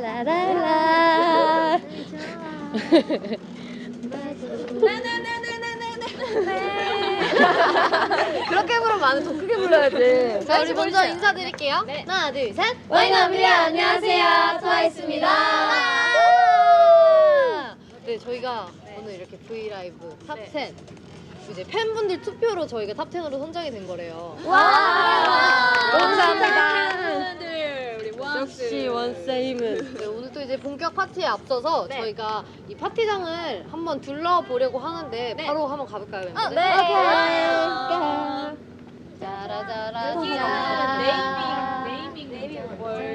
랄라랄라. 그렇게 부르면 안. 더 크게 불러야지. 자, 우리 먼저 인사드릴게요. 하나, 둘, 셋. 와이너블리아, 안녕하세요. 트와이스입니다. 네, 저희가 오늘 이렇게 V 라이브 탑 10. 이제 팬분들 투표로 저희가 탑 10으로 선정이 된 거래요. 감사합니다. 역시 원세임은 네, 오늘 또 이제 본격 파티에 앞서서 저희가 이 파티장을 한번 둘러보려고 하는데 바로 한번 가볼까요, 멤버들? 네. 짜라짜라.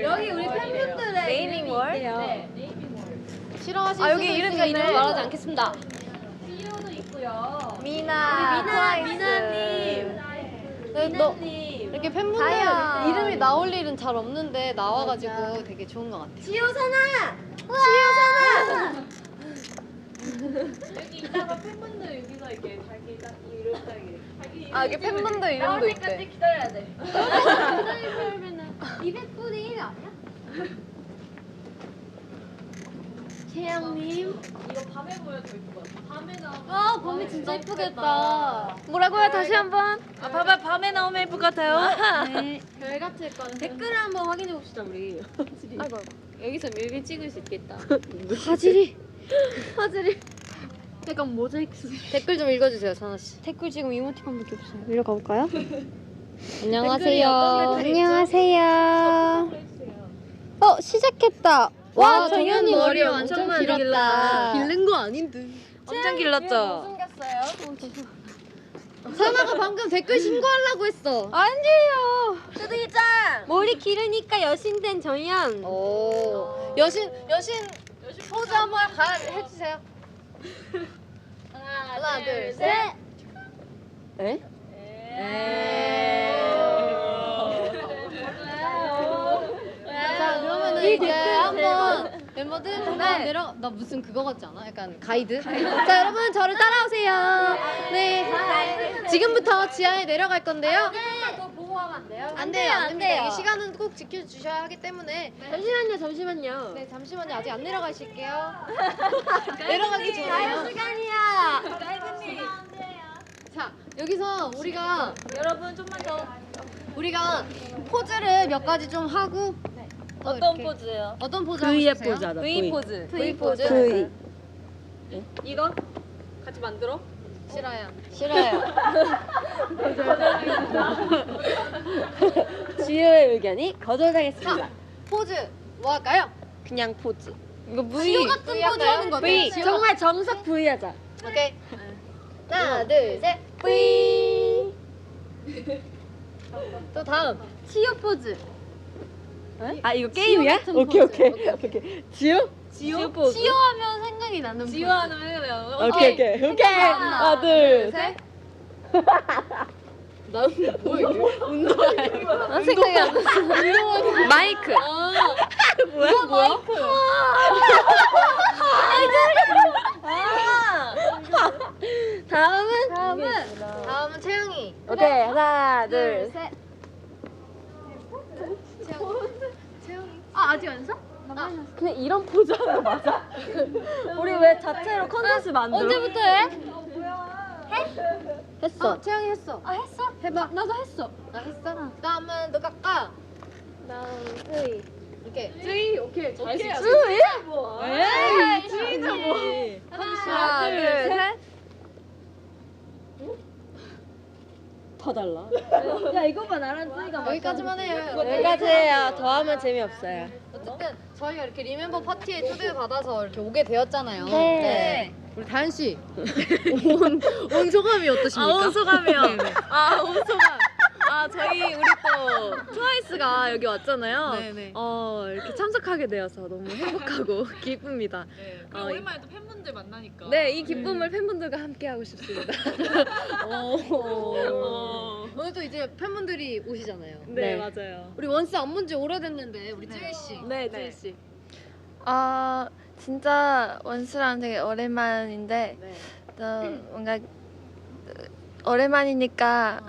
여기 우리 팬분들의 네이밍 월. 싫어하실 아, 여기 이름이. 이름 말하지 않겠습니다. 미나. 미나. 미나님. 네, 너 이렇게 팬분들 다현. 이름이 나올 일은 잘 없는데 나와가지고 되게 좋은 것 같아요. 여기 이따가 팬분들 여기서 이렇게 자기 자- 이름 따기. 자기 아, 여기 팬분들 이름도 있대. 기다려야 돼. 기다리면은 200분의 1 아니야? 채영님. 이거 밤에 같 아. 밤이 진짜 이쁘겠다. 뭐라고요? 다시 한번. 아 밤에 밤에 나오면 예쁠 것 같아요. 별 같을 거는 댓글을 한번 확인해 봅시다 우리. 아이고. 여기서 뮤비 찍을 수 있겠다. 화질이. 화질이. 약간 모자이크. 댓글 좀 읽어주세요, 찬아 씨. 댓글 지금 이모티콘밖에 없어요. 밀려가 볼까요? 안녕하세요. 안녕하세요. 어 시작했다. 와 정현이 머리 엄청 많이 길었다. 길른 거 아닌데. 엄청 길렀죠. 숨겼어요? 찬아가 방금 댓글 신고하려고 했어. 아니에요. 뚜둥이짱. 머리 기르니까 여신된 정현. 오. 여신, 여신 포즈 한번 가, 해주세요. 하나, 둘, 셋. 에? 자, 그러면은 이제 멤버들 한번 내려. 나 무슨 그거 같지 않아? 약간 가이드? 자, 여러분 저를 따라오세요. 네. 지금부터 지하에 내려갈 건데요. 안 돼요, 안 됩니다. 이게 시간은 꼭 지켜주셔야 하기 때문에. 잠시만요, 잠시만요. 네, 잠시만요. 아직 안 내려가실게요. 내려가기 전에요. 시간이야. 자, 여기서 우리가 여러분 좀만 더. 우리가 포즈를 몇 가지 좀 하고 어, 어떤 이렇게. 포즈예요? 어떤 포즈 하고 V의 싶으세요? 포즈 하자. V 포즈. V 포즈. V. 이거 같이 만들어? 싫어요. 싫어요. 지효의 의견이 거절당했습니다. 자, 포즈 뭐 할까요? 그냥 포즈. 이거 지효 같은 포즈 하는 거 V. 어때요? 정말 정석 V 하자. 오케이. 하나, 둘, 셋. V. 또 다음. 치유 포즈. 아 이거 게임이야? 같은 오케이 포즈. 오케이 오케이, 오케이. 지효? 지효 포즈. 치유하면 생각이 나는 포즈. 지효하는 해요. 오케이 오케이 오케이. 하나 둘 셋. 나는 뭐야 이게? 아, 생각이 안 났어. 마이크. 뭐야 뭐야? 다음은 다음은 다음은 채영이. 오케이 하나 둘 셋. 아 아직 안 써? 그냥 이런 포즈 하는 거 맞아? 우리 왜 자체로 컨텐츠 만들어? 언제부터 해? 했어. 어, 채영이 했어. 아 했어? 해봐. 나도 했어. 나 했어. 다음은 너 깎아. 다음 V. 이렇게. 제이 오케이 잘했어. 에이 진짜 뭐? 하나, 둘, 셋. 더 달라. 야 이거만 나랑 쓰니까 여기까지만 해요. 여기까지 해요. 더 하면 재미없어요. 어쨌든 저희가 이렇게 리멤버 파티에 초대 받아서 이렇게 오게 되었잖아요. 네. 우리 다현 씨 온, 온 소감이 어떠십니까? 아, 온 소감이요. 아, 온 소감. 아, 저희 우리 또 트와이스가 여기 왔잖아요. 네네. 어, 이렇게 참석하게 되어서 너무 행복하고 기쁩니다. 네. 어, 그리고 오랜만에 또 팬분들 만나니까. 네, 이 기쁨을 팬분들과 함께 하고 싶습니다. 어. 오늘 또 이제 팬분들이 오시잖아요. 네, 네. 맞아요. 우리 원스 안 본 지 오래됐는데 우리 쯔이 씨. 네, 네. 씨. 아 진짜 원수랑 되게 오랜만인데 네. 또 뭔가 오랜만이니까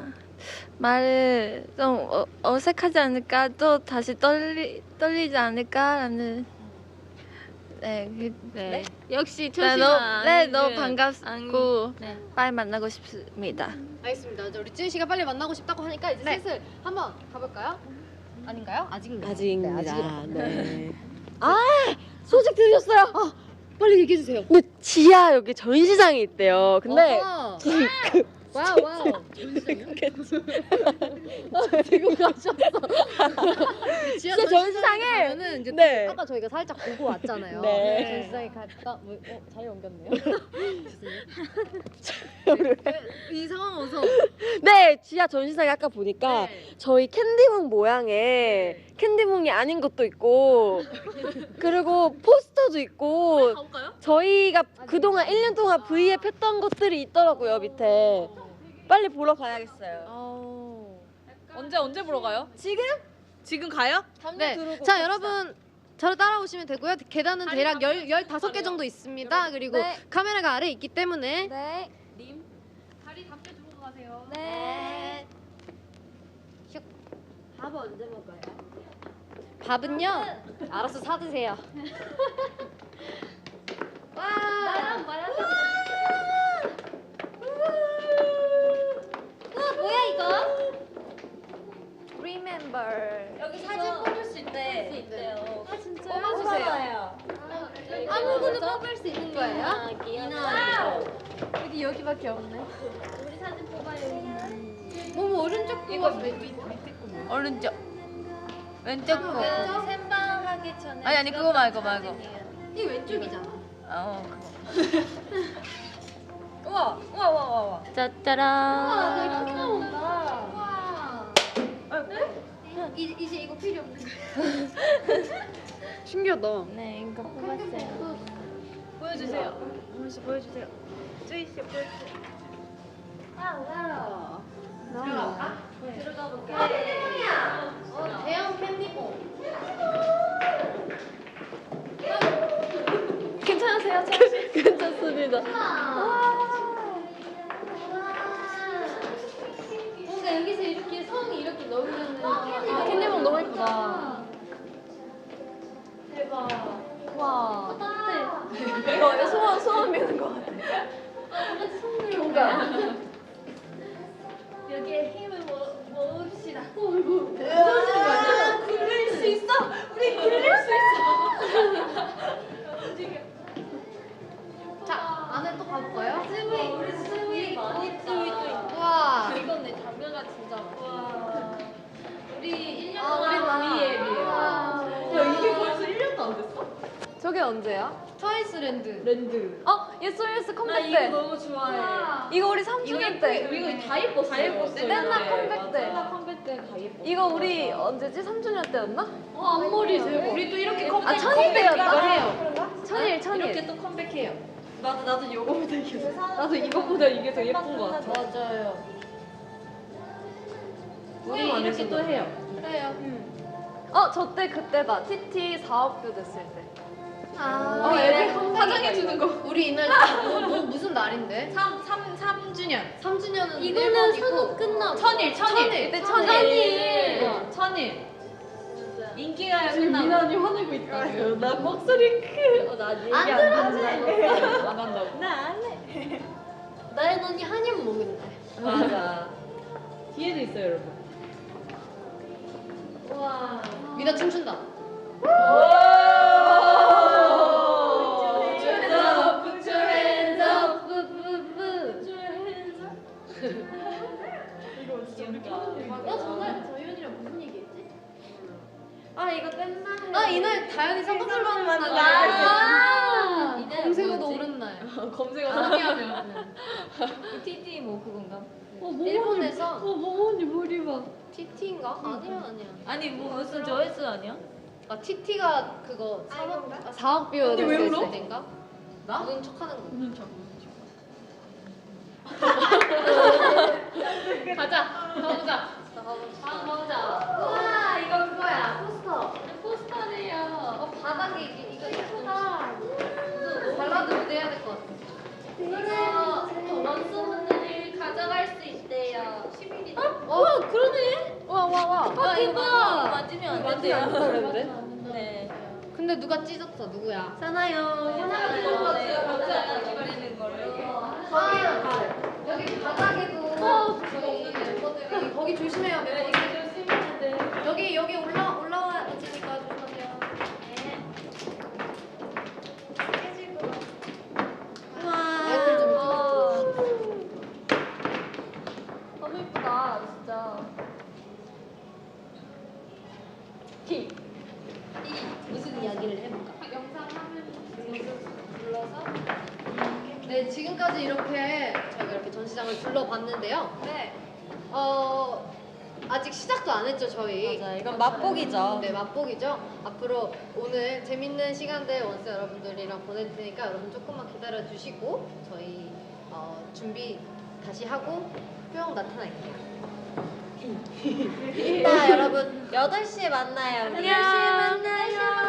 말을 좀 어, 어색하지 않을까 또 다시 떨리 떨리지 않을까라는 네, 그, 네. 역시 네, 초심아. 너무, 네, 너무 안준. 반갑고 네. 빨리 만나고 싶습니다. 알겠습니다. 이제 우리 쯔유 씨가 빨리 만나고 싶다고 하니까 이제 네. 슬슬 한번 가볼까요? 아닌가요? 아직인가요? 아직입니다. 네, 아직이라. 네. 소식 들으셨어요? 아, 빨리 얘기해 주세요. 근데 지하 여기 전시장이 있대요. 근데 어허. 와우 와우. 전시장이요? 들고 가셨어. 진짜 전시장에- 가면은 이제 네. 아까 저희가 살짝 보고 왔잖아요. 네. 전시장에 갔다 뭐, 어, 자리 옮겼네요. 이 상황 어서. 네 지하 전시장에 아까 보니까 네. 저희 캔디몽 모양의 캔디몽이 아닌 것도 있고 그리고 포스터도 있고 가볼까요? 저희가 그동안 1년 동안 V앱 했던 것들이 있더라고요 밑에 빨리 보러 가야겠어요. 어. 언제 언제 보러 가요? 지금? 지금 가요? 네. 자, 여러분 저를 따라오시면 되고요. 계단은 대략 열, 15개 정도 있습니다. 그리고 네. 카메라가 아래 있기 때문에 네. 님. 다리 담배 들고 가세요. 네. 밥 언제 먹어요? 밥은요? 알아서 사 드세요. 와! 나랑 말하자. 우와, 뭐야 이거? Remember. 여기 사진 뽑을 수 있대. 수 있대요. 아 진짜요? 뽑아주세요. 아무거나 뽑을 수 있는 거예요? 와우. 여기 여기밖에 없네. 우리 사진 뽑아요. 뭐 오른쪽 이거 밑 밑에 거. 오른쪽. 왼쪽 거. 왼쪽? 생방하기 전에. 아니 아니 그거 말고 말고. 이 왼쪽이잖아. 어 그거. 우와 우와 우와 우와 우와. 와, 짜짜란. 되게 크게 나온다. 와. 이, 이제 이거 필요 없는 거야. 신기하다. 네, 이거 뽑았어요. 보여주세요. 한번 씨 보여주세요. 쯔이 씨 보여주세요. 아, 들어갈까? 들어가 볼게. 어, 대형 캔디봉. 괜찮으세요? 괜찮습니다. 이거 소원 소원 미는 거 같아. 교감. 여기에 힘을 모, 모읍시다. 어이구. 무서우시는 거 아니야? 굴릴 수 있어. 우리 굴릴 수 있어. 자, 안에 또 가볼까요? 스위, 우리 스위 꽃도 있고. 와. 이건 내 장르가 진짜. 와. 우리 1년 동안 V앱이에요. 야 이게 벌써 1년도 안 됐어? 저게 언제야? 트와이스랜드. 랜드. 어, 예스 예스 컴백. 이거 너무 좋아해. 이거 우리 3주년 때. 이거 다 예뻤어. 다 예뻤어. 넷나 컴백 때. 컴백 때다 예뻤어. 이거 우리 언제지? 3주년 때였나? 어, 앞머리 대박. 우리 또 이렇게 컴백. 아, 천일 때였다. 컴백이기도 해요. 천일, 천일. 이렇게 또 컴백해요. 나도 나도 이거보다 이게 더 나도 이거보다 이게 더 예쁜 거 같아. 맞아요. 우리 이렇게 또 해요. 그래요. 어, 저 때 그때다. TT 사업교 됐을 때. 아, 어, 애들 화장해 주는 거. 우리 이날 뭐, 뭐 무슨 날인데? 3 3 3주년. 3주년은 이거는 선 끝나. 천일, 천일. 천일. 이때 천일. 천일. 어, 천일. 인기가요 끝나고. 미나니 화내고 있다. 나 목소리 크. 어, 나 얘기 안. 안 한다고. 나 안 해. 나연 언니 한입 먹은데. 맞아. 뒤에도 있어요, 여러분. 우와. 미나 춤춘다. TT 뭐 그건가? 일본에서 뭐 언니 머리 봐. TT인가? 아니야, 아니야. 아니 뭐 무슨 조회수 아니야? 아 TT가 그거 3억 아, 4억 뷰 근데 왜 울어? 때인가? 나? 우는 척하는 거. 우는 척. 가자. 가보자. 가보자. 가보자. 와 이거 그거야 포스터. 포스터네요. 어 바닥에 이게 이거 예쁘다. 발라드 무대해야 될 것 같아. 이거 원수분들이 가져갈 수 있대요. 10일이. 어? 와 와와 와. 만지면 안 돼요. 되는데? 네. 근데 누가 찢었어? 누구야? 사나요. 아, 여기 바닥에도 저기 멤버들이 거기 조심해요. 여기 여기 올라 올라와 있으니까 조심하세요. 아이들 좀 찢었어. 너무 이쁘다 진짜. 무슨 이야기를 해볼까? 영상 화면 불러서 네 지금까지 이렇게 저희가 이렇게 전시장을 둘러봤는데요. 네. 어 아직 시작도 안 했죠 저희. 맞아, 이건 맛보기죠. 네 맛보기죠. 앞으로 오늘 재밌는 시간들 원스 여러분들이랑 보낼 테니까 여러분 조금만 기다려 주시고 저희 어, 준비 다시 하고 뿅 나타날게요. 이따 여러분 8시에 만나요. 8시에 만나요.